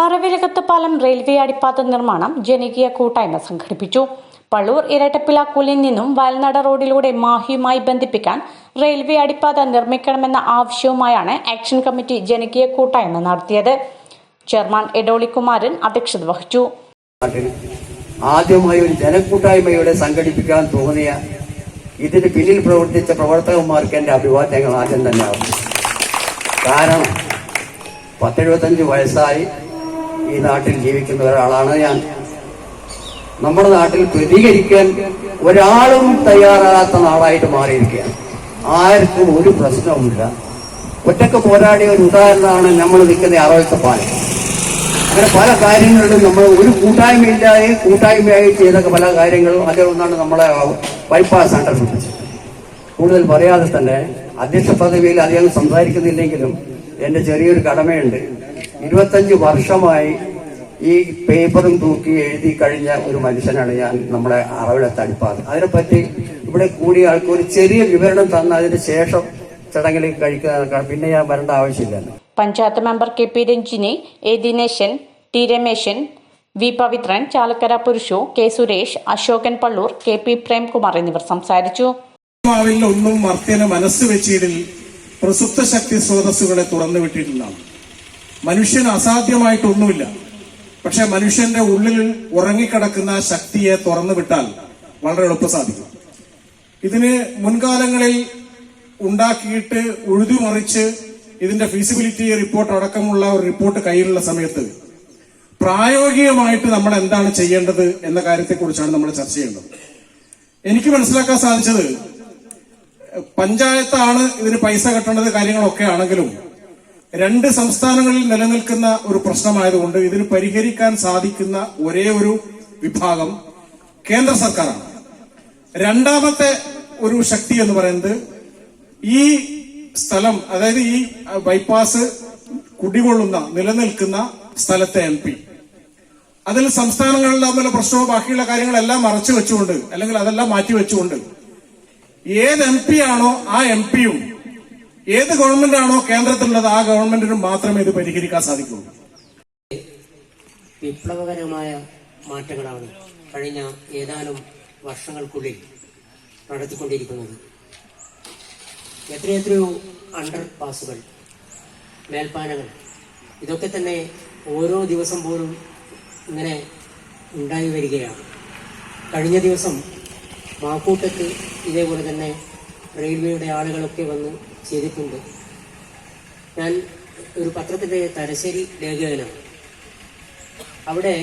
പറവിലകത്തുപാലം railway അടിപ്പാത നിർമ്മാണം ജനകീയ കൂട്ടായ്മ സംഘടിപ്പിച്ചു. പള്ളൂർ ഇരട്ടപ്പിലാക്കൂലിൽ നിന്നും വയൽനട റോഡിലൂടെ മാഹിയുമായി ബന്ധിപ്പിക്കാൻ റെയിൽവേ അടിപ്പാത നിർമ്മിക്കണമെന്ന ആവശ്യവുമായാണ് ആക്ഷൻ കമ്മിറ്റി ജനകീയ കൂട്ടായ്മ നടത്തിയത്. ചെയർമാൻ എഡോളികുമാരൻ അധ്യക്ഷത വഹിച്ചു. ആദ്യമായി ഒരു ജനക്കൂട്ടായ്മയോടെ സംഘടിപ്പിക്കാൻ തോന്നിയ ഇതിന് പിന്നിൽ പ്രവർത്തിച്ച പ്രവർത്തകന്മാർക്ക് എന്റെ അഭിവാദ്യങ്ങൾ ആദ്യം തന്നെ ആവും. കാരണം പത്തെഴുപത്തഞ്ച് വയസ്സായി ഈ നാട്ടിൽ ജീവിക്കുന്ന ഒരാളാണ് ഞാൻ. നമ്മുടെ നാട്ടിൽ പ്രതികരിക്കാൻ ഒരാളും തയ്യാറാകാത്ത നാടായിട്ട് മാറിയിരിക്കുകയാണ്. ആർക്കും ഒരു പ്രശ്നവുമില്ല. ഒറ്റയ്ക്ക് പോരാടിയ ഒരു ഉദാഹരണമാണ് നമ്മൾ നിൽക്കുന്ന അറവത്തെ പാലം. അങ്ങനെ പല കാര്യങ്ങളിലും നമ്മൾ ഒരു കൂട്ടായ്മയില്ലാതെ കൂട്ടായ്മയായി ചെയ്ത പല കാര്യങ്ങളും അതിലൊന്നാണ് നമ്മളെ ബൈപ്പാസ് അണ്ടർബ്രിഡ്ജ് കൂടുതൽ പറയാതെ തന്നെ അധ്യക്ഷ പദവിയിൽ അധികം സംസാരിക്കുന്നില്ലെങ്കിലും എന്റെ ചെറിയൊരു കടമയുണ്ട്. ഇരുപത്തഞ്ച് വർഷമായി ഈ പേപ്പറും തൂക്കി എഴുതി കഴിഞ്ഞ ഒരു മനുഷ്യനാണ് ഞാൻ നമ്മുടെ അറവിടെ തടിപ്പാത് അതിനെപ്പറ്റി ഇവിടെ കൂടിയ ആൾക്ക് ഒരു ചെറിയ വിവരണം തന്ന അതിന് ശേഷം ചടങ്ങിലേക്ക് കഴിക്കുക പിന്നെ ഞാൻ വരേണ്ട ആവശ്യമില്ല panchayat member K P Ranjini A Dineshan T Rameshan V Pavithran Chalakkara Purushu K Suresh Ashokan Pallur K P Premkumar എന്നിവർ സംസാരിച്ചു. ഒന്നും മർത്യന് മനസ്സ് വെച്ചിടിൽ പ്രസുപ്ത ശക്തി സ്രോതസ്സുകളെ തുറന്നു വിട്ടിട്ടുള്ളതാണ് മനുഷ്യന് അസാധ്യമായിട്ടൊന്നുമില്ല. പക്ഷെ മനുഷ്യന്റെ ഉള്ളിൽ ഉറങ്ങിക്കിടക്കുന്ന ശക്തിയെ തുറന്നു വിട്ടാൽ വളരെ എളുപ്പം സാധിക്കും. ഇതിന് മുൻകാലങ്ങളിൽ ഉണ്ടാക്കിയിട്ട് ഉഴുതുമറിച്ച് ഇതിന്റെ ഫീസിബിലിറ്റി റിപ്പോർട്ട് അടക്കമുള്ള ഒരു റിപ്പോർട്ട് കയ്യിലുള്ള സമയത്ത് പ്രായോഗികമായിട്ട് നമ്മൾ എന്താണ് ചെയ്യേണ്ടത് എന്ന കാര്യത്തെക്കുറിച്ചാണ് നമ്മൾ ചർച്ച ചെയ്യേണ്ടത്. എനിക്ക് മനസ്സിലാക്കാൻ സാധിച്ചത് പഞ്ചായത്താണ് ഇതിന് പൈസ കെട്ടേണ്ടത് കാര്യങ്ങളൊക്കെ ആണെങ്കിലും രണ്ട് സംസ്ഥാനങ്ങളിൽ നിലനിൽക്കുന്ന ഒരു പ്രശ്നമായതുകൊണ്ട് ഇതിന് പരിഹരിക്കാൻ സാധിക്കുന്ന ഒരേ ഒരു വിഭാഗം കേന്ദ്ര സർക്കാരാണ്. രണ്ടാമത്തെ ഒരു ശക്തി എന്ന് പറയുന്നത് ഈ സ്ഥലം അതായത് ഈ ബൈപ്പാസ് കുടികൊള്ളുന്ന നിലനിൽക്കുന്ന സ്ഥലത്തെ എം പി. അതിൽ സംസ്ഥാനങ്ങളിൽ തമ്മിലുള്ള പ്രശ്നവും ബാക്കിയുള്ള കാര്യങ്ങളെല്ലാം മറച്ചു വെച്ചുകൊണ്ട് അല്ലെങ്കിൽ അതെല്ലാം മാറ്റി വെച്ചുകൊണ്ട് ഏത് എം പി ആണോ ആ എം പിയും ഏത് ഗവൺമെന്റാണോ കേന്ദ്രത്തിലുള്ളത് ആ ഗവൺമെന്റിന് മാത്രമേ ഇത് പരിഹരിക്കാൻ സാധിക്കുള്ളൂ. വിപ്ലവകരമായ മാറ്റങ്ങളാണ് കഴിഞ്ഞ ഏതാനും വർഷങ്ങൾക്കുള്ളിൽ നടത്തിക്കൊണ്ടിരിക്കുന്നത്. എത്രയെത്രയോ അണ്ടർ പാസുകൾ മേൽപ്പാലങ്ങൾ ഇതൊക്കെ തന്നെ ഓരോ ദിവസം പോലും ഇങ്ങനെ ഉണ്ടായി വരികയാണ്. കഴിഞ്ഞ ദിവസം മാക്കൂട്ടത്ത് ഇതേപോലെ തന്നെ റെയിൽവേയുടെ ആളുകളൊക്കെ വന്ന് ചെയ്തിട്ടുണ്ട്. ഞാൻ ഒരു പത്രത്തിന്റെ തലശ്ശേരി ലേഖകനാണ്. അവിടെ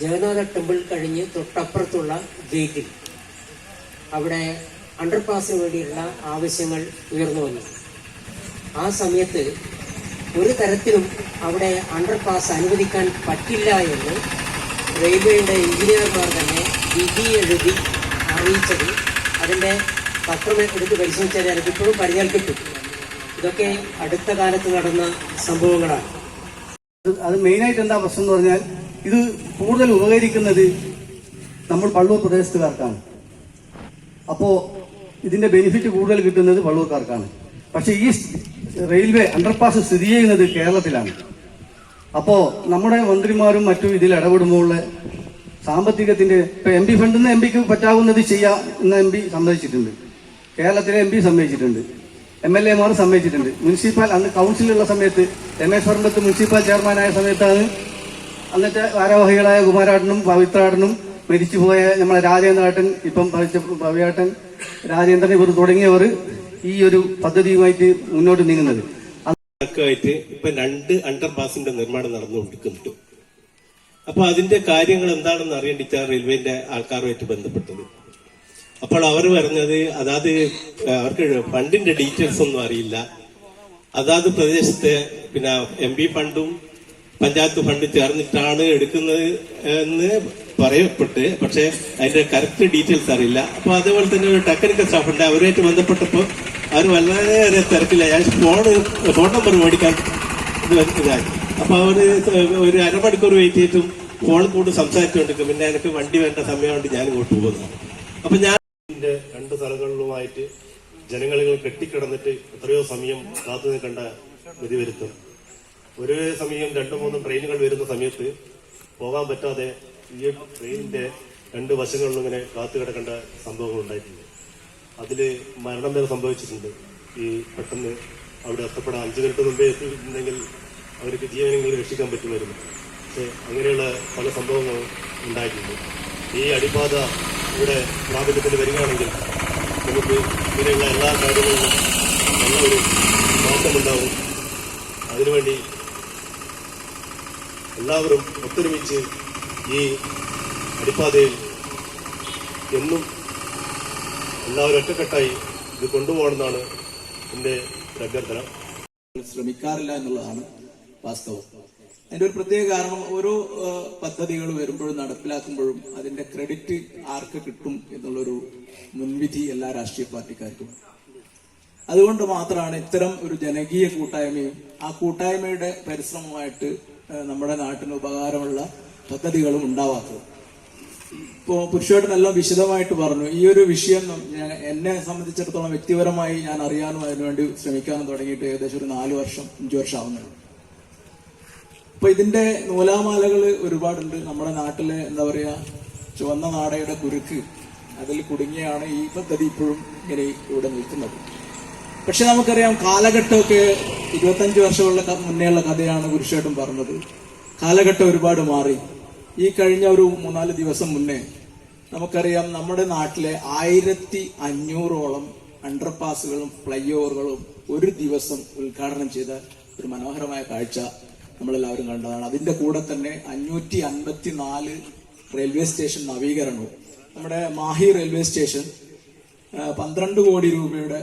ജഗന്നാഥ ടെമ്പിൾ കഴിഞ്ഞ് തൊട്ടപ്പുറത്തുള്ള ഗേറ്റിൽ അവിടെ അണ്ടർപാസിന് വേണ്ടിയുള്ള ആവശ്യങ്ങൾ ഉയർന്നു വന്നു. ആ സമയത്ത് ഒരു തരത്തിലും അവിടെ അണ്ടർപാസ് അനുവദിക്കാൻ പറ്റില്ല എന്ന് റെയിൽവേയുടെ എഞ്ചിനീയർമാർ തന്നെ വിധി എഴുതി അറിയിച്ചത് അതിന്റെ പത്രം എടുത്ത് പരിശോധിച്ചാൽ എനിക്കിപ്പോഴും പറഞ്ഞാൽ കിട്ടും ഇതൊക്കെ അടുത്ത കാലത്ത് നടന്ന സംഭവങ്ങളാണ്. അത് മെയിനായിട്ട് എന്താ പ്രശ്നം എന്ന് പറഞ്ഞാൽ ഇത് കൂടുതൽ ഉപകരിക്കുന്നത് നമ്മൾ പള്ളൂർ പ്രദേശത്തുകാർക്കാണ്. അപ്പോ ഇതിന്റെ ബെനിഫിറ്റ് കൂടുതൽ കിട്ടുന്നത് പള്ളൂർക്കാർക്കാണ് പക്ഷെ ഈ റെയിൽവേ അണ്ടർപാസ് സ്ഥിതി ചെയ്യുന്നത് കേരളത്തിലാണ്. അപ്പോ നമ്മുടെ മന്ത്രിമാരും മറ്റും ഇതിൽ ഇടപെടുമ്പോൾ സാമ്പത്തികത്തിന്റെ ഇപ്പൊ എം പി ഫണ്ടിൽ നിന്ന് എം പിക്ക് പറ്റാവുന്നത് ചെയ്യാം എന്ന് എം പി സമ്മതിച്ചിട്ടുണ്ട്. കേരളത്തിലെ എം പി സമ്മതിച്ചിട്ടുണ്ട്. എം എൽ എമാർ സമ്മതിച്ചിട്ടുണ്ട്. മുനിസിപ്പൽ അന്ന് കൗൺസിലുള്ള സമയത്ത് രമേശ് വർമ്മത്ത് മുനിസിപ്പൽ ചെയർമാനായ സമയത്താണ് അന്നത്തെ ഭാരവാഹികളായ കുമാരാട്ടനും പവിത്രാട്ടനും മരിച്ചുപോയ നമ്മളെ രാജേന്ദ്രേട്ടൻ ഇപ്പം ഭവ്യാട്ടൻ രാജേന്ദ്രൻ ഇവർ തുടങ്ങിയവർ ഈ ഒരു പദ്ധതിയുമായിട്ട് മുന്നോട്ട് നീങ്ങുന്നത്. ായിട്ട് ഇപ്പൊ രണ്ട് അണ്ടർ പാസിന്റെ നിർമ്മാണം നടന്നുകൊണ്ടിരിക്കുന്നുണ്ട്. അപ്പൊ അതിന്റെ കാര്യങ്ങൾ എന്താണെന്ന് അറിയേണ്ടിച്ചാണ് റെയിൽവേന്റെ ആൾക്കാരുമായിട്ട് ബന്ധപ്പെട്ടത്. അപ്പോൾ അവർ പറഞ്ഞത് അതാത് അവർക്ക് ഫണ്ടിന്റെ ഡീറ്റെയിൽസ് ഒന്നും അറിയില്ല. അതാത് പ്രദേശത്തെ പിന്നെ എം പി ഫണ്ടും പഞ്ചായത്ത് ഫണ്ട് ചേർന്നിട്ടാണ് എടുക്കുന്നത് എന്ന് പറയപ്പെട്ട് പക്ഷെ അതിന്റെ കറക്റ്റ് ഡീറ്റെയിൽസ് അറിയില്ല. അപ്പൊ അതേപോലെ തന്നെ ഒരു ടെക്നിക്കൽ സ്റ്റാഫ് ഉണ്ട്. അവരുമായിട്ട് ബന്ധപ്പെട്ടപ്പോൾ അവർ വളരെയേറെ തിരക്കില്ല ഞാൻ ഫോൺ ഫോൺ നമ്പർ മേടിക്കാൻ ഇത് ഇതായി. അപ്പൊ അവർ ഒരു അരമണിക്കൂർ വെയിറ്റ് ചെയ്തിട്ടും ഫോൺ കൂടി സംസാരിച്ചുകൊണ്ടിരിക്കും. പിന്നെ എനിക്ക് വണ്ടി വേണ്ട സമയമുണ്ട് ഞാൻ ഇങ്ങോട്ട് പോകുന്നു. അപ്പൊ ഞാൻ തലങ്ങളിലുമായിട്ട് ജനങ്ങളിൽ കെട്ടിക്കിടന്നിട്ട് എത്രയോ സമയം കാത്തു നിൽക്കേണ്ട ഗതി വരുത്തും. ഒരേ സമയം രണ്ടു മൂന്നും ട്രെയിനുകൾ വരുന്ന സമയത്ത് പോകാൻ പറ്റാതെ ഈ ട്രെയിനിന്റെ രണ്ട് വശങ്ങളിലും ഇങ്ങനെ കാത്തു കിടക്കേണ്ട സംഭവങ്ങൾ ഉണ്ടായിട്ടുണ്ട്. അതിൽ മരണം വരെ സംഭവിച്ചിട്ടുണ്ട്. ഈ പെട്ടെന്ന് അവിടെ എത്തപ്പെടാൻ അഞ്ചു മിനിറ്റ് മുമ്പേ എത്തിയിട്ടുണ്ടെങ്കിൽ അവർക്ക് ജീവനെങ്കിലും രക്ഷിക്കാൻ പറ്റുമായിരുന്നു. പക്ഷെ അങ്ങനെയുള്ള പല സംഭവങ്ങളും ഉണ്ടായിട്ടുണ്ട്. ഈ അടിബാധ ഇവിടെ പ്രാബല്യത്തിൽ വരികയാണെങ്കിൽ നമുക്ക് ഇങ്ങനെയുള്ള എല്ലാ കാര്യങ്ങളിലും നല്ലൊരു മാറ്റമുണ്ടാവും. അതിനുവേണ്ടി എല്ലാവരും ഒത്തൊരുമിച്ച് ഈ അടിപ്പാതയിൽ എന്നും എല്ലാവരും ഒറ്റക്കെട്ടായി ഇത് കൊണ്ടുപോകണമെന്നാണ് എന്റെ ഒരു അഭ്യർത്ഥന. ശ്രമിക്കാറില്ല എന്നുള്ളതാണ് വാസ്തവം. അതിന്റെ ഒരു പ്രത്യേക കാരണം ഓരോ പദ്ധതികൾ വരുമ്പോഴും നടപ്പിലാക്കുമ്പോഴും അതിന്റെ ക്രെഡിറ്റ് ആർക്ക് കിട്ടും എന്നുള്ളൊരു മുൻവിധി എല്ലാ രാഷ്ട്രീയ പാർട്ടിക്കാർക്കും. അതുകൊണ്ട് മാത്രമാണ് ഇത്തരം ഒരു ജനകീയ കൂട്ടായ്മയും ആ കൂട്ടായ്മയുടെ പരിശ്രമമായിട്ട് നമ്മുടെ നാട്ടിന് ഉപകാരമുള്ള പദ്ധതികളും ഉണ്ടാവാത്തത്. ഇപ്പോ പുരുഷോട്ടനെല്ലാം വിശദമായിട്ട് പറഞ്ഞു. ഈ ഒരു വിഷയം എന്നെ സംബന്ധിച്ചിടത്തോളം വ്യക്തിപരമായി ഞാൻ അറിയാനും അതിനുവേണ്ടി ശ്രമിക്കാനും തുടങ്ങിയിട്ട് ഏകദേശം ഒരു നാല് വർഷം അഞ്ചു വർഷം ആവുന്നുള്ളൂ അപ്പൊ ഇതിന്റെ നൂലാമാലകൾ ഒരുപാടുണ്ട്. നമ്മുടെ നാട്ടിലെ എന്താ പറയാ ചുവന്ന നാടയുടെ കുരുക്ക് അതിൽ കുടുങ്ങിയാണ് ഈ പദ്ധതി ഇപ്പോഴും ഇങ്ങനെ ഇവിടെ നിൽക്കുന്നത്. പക്ഷെ നമുക്കറിയാം കാലഘട്ടമൊക്കെ ഇരുപത്തഞ്ച് വർഷമുള്ള മുന്നേയുള്ള കഥയാണ് പുരുഷേട്ടൻ പറഞ്ഞത്. കാലഘട്ടം ഒരുപാട് മാറി. ഈ കഴിഞ്ഞ ഒരു മൂന്നാൽ ദിവസം മുന്നേ നമുക്കറിയാം നമ്മുടെ നാട്ടിലെ ആയിരത്തി അഞ്ഞൂറോളം അണ്ടർപാസുകളും ഫ്ലൈ ഓവറുകളും ഒരു ദിവസം ഉദ്ഘാടനം ചെയ്ത ഒരു മനോഹരമായ കാഴ്ച നമ്മളെല്ലാവരും കണ്ടതാണ്. അതിന്റെ കൂടെ തന്നെ അഞ്ഞൂറ്റി അൻപത്തി നാല് റെയിൽവേ സ്റ്റേഷൻ നവീകരണവും. നമ്മുടെ മാഹി റെയിൽവേ സ്റ്റേഷൻ പന്ത്രണ്ട് കോടി രൂപയുടെ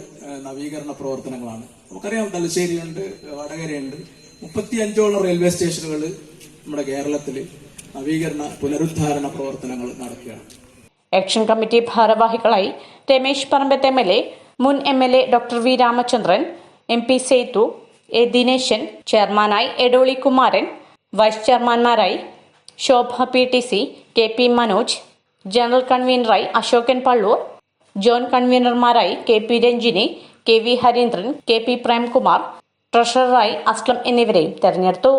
നവീകരണ പ്രവർത്തനങ്ങളാണ്. നമുക്കറിയാം തലശ്ശേരിയുണ്ട് വടകരയുണ്ട്. മുപ്പത്തി അഞ്ചോളം റെയിൽവേ സ്റ്റേഷനുകൾ നമ്മുടെ കേരളത്തിൽ നവീകരണ പുനരുദ്ധാരണ പ്രവർത്തനങ്ങൾ നടക്കുകയാണ്. ആക്ഷൻ കമ്മിറ്റി ഭാരവാഹികളായി Ramesh Parambath M L A മുൻ M L A doctor V Ramachandran M P Sethu A. Dineshan ചെയർമാനായി Edoli Kumaran vice ചെയർമാൻമാരായി Shobha P. T. C K. P. Manoj general കൺവീനറായി Ashokan Pallur joint കൺവീനർമാരായി K. P. Ranjini K. V. Harindran K. P. Premkumar ട്രഷററായി Aslam എന്നിവരെയും തെരഞ്ഞെടുത്തു.